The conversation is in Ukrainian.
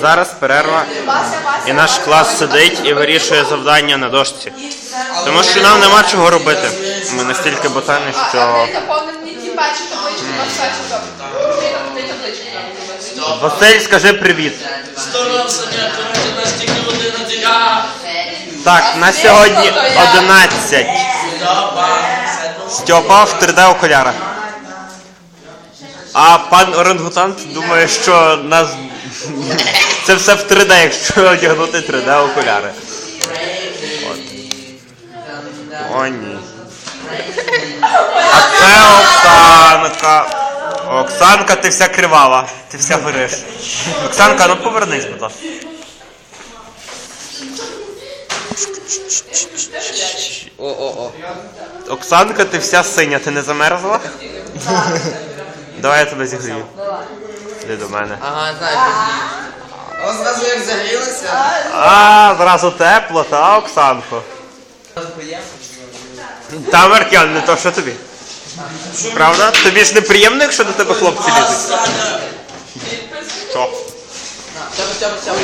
Зараз перерва. І наш клас сидить і вирішує завдання на дошці. Тому що нам нема чого робити. Ми настільки ботани, що. Василь, скажи привіт. Так, на сьогодні 11. Стьопа в 3D окулярах. А пан орангутант думає, що нас. Це все в 3D, якщо одягнути 3D окуляри. От. О, ні. А це Оксанка. Оксанка, ти вся кривава. Ти вся гориш. Оксанка, ну повернись, будь ласка. О-о-о. Оксанка, ти вся синя, ти не замерзла? Давай я тебе зігрію. Іди до мене. Ага, знаю. А зразу як загрілося. А, зразу тепло, та, Оксанко? Та, Маркян, не то, що тобі? Правда? Тобі ж неприємно, якщо до тебе хлопці лізуть? Що? Стьопа, стьопа, стьопа.